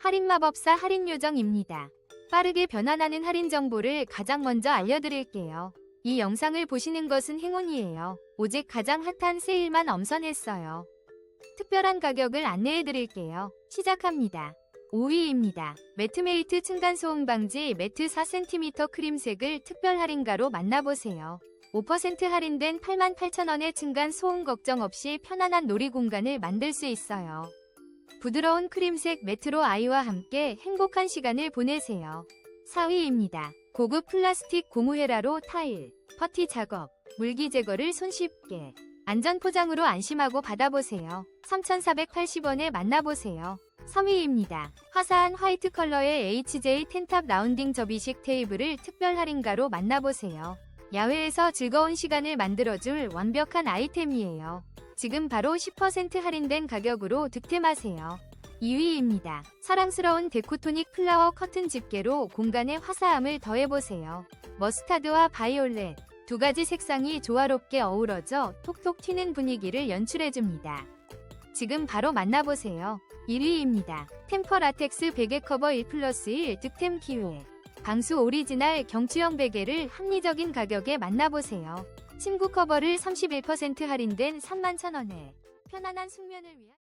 할인마법사 할인요정입니다. 빠르게 변환하는 할인 정보를 가장 먼저 알려드릴게요. 이 영상을 보시는 것은 행운이에요. 오직 가장 핫한 세일만 엄선했어요. 특별한 가격을 안내해드릴게요. 시작합니다. 5위입니다. 매트메이트 층간소음 방지 매트 4cm 크림색을 특별 할인가로 만나보세요. 5% 할인된 88,000원의 층간 소음 걱정 없이 편안한 놀이 공간을 만들 수 있어요. 부드러운 크림색 매트로 아이와 함께 행복한 시간을 보내세요. 4위입니다. 고급 플라스틱 고무 헤라로 타일, 퍼티 작업, 물기 제거를 손쉽게 안전 포장으로 안심하고 받아보세요. 3,480원에 만나보세요. 3위입니다. 화사한 화이트 컬러의 HJ 텐탑 라운딩 접이식 테이블을 특별 할인가로 만나보세요. 야외에서 즐거운 시간을 만들어줄 완벽한 아이템이에요. 지금 바로 10% 할인된 가격으로 득템하세요. 2위입니다. 사랑스러운 데코토닉 플라워 커튼 집게로 공간에 화사함을 더해보세요. 머스타드와 바이올렛 두 가지 색상이 조화롭게 어우러져 톡톡 튀는 분위기를 연출해줍니다. 지금 바로 만나보세요. 1위입니다. 템퍼 라텍스 베개 커버 1 플러스 1 득템 기회. 방수 오리지널 경추형 베개를 합리적인 가격에 만나보세요. 침구 커버를 31% 할인된 31,000원에 편안한 숙면을 위한